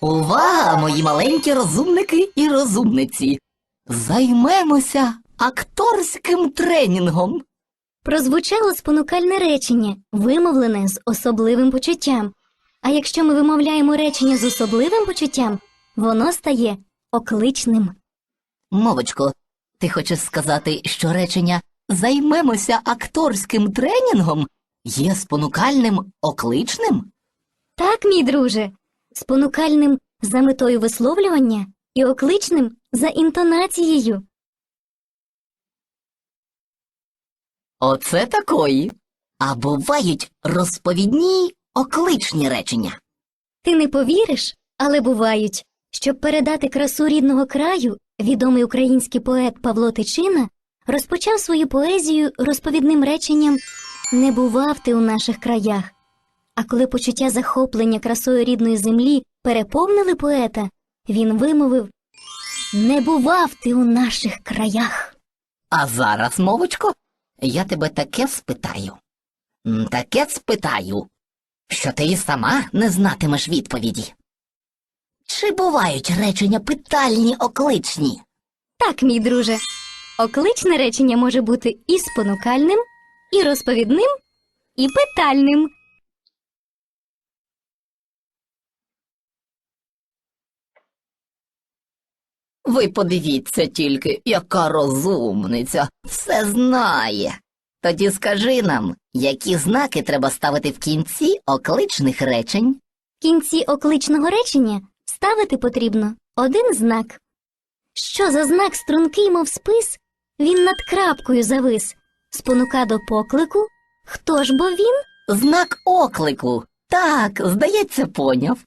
Увага, мої маленькі розумники і розумниці! Займемося акторським тренінгом. Прозвучало спонукальне речення, вимовлене з особливим почуттям. А якщо ми вимовляємо речення з особливим почуттям, воно стає окличним. Мовочко, ти хочеш сказати, що речення займемося акторським тренінгом є спонукальним окличним? Так, мій друже, спонукальним за метою висловлювання і окличним за інтонацією. Оце такої. А бувають розповідні окличні речення. Ти не повіриш, але бувають. Щоб передати красу рідного краю, відомий український поет Павло Тичина розпочав свою поезію розповідним реченням Не бував ти у наших краях. А коли почуття захоплення красою рідної землі переповнили поета, він вимовив Не бував ти у наших краях. А зараз, мовочко, я тебе таке спитаю. Таке спитаю, що ти і сама не знатимеш відповіді. Чи бувають речення питальні окличні? Так, мій друже, окличне речення може бути і спонукальним, і розповідним, і питальним. Ви подивіться тільки, яка розумниця, все знає. Тоді скажи нам, які знаки треба ставити в кінці окличних речень? В кінці окличного речення ставити потрібно один знак. Що за знак стрункий, мов спис, він над крапкою завис, спонука до поклику. Хто ж бо він? Знак оклику. Так, здається, поняв.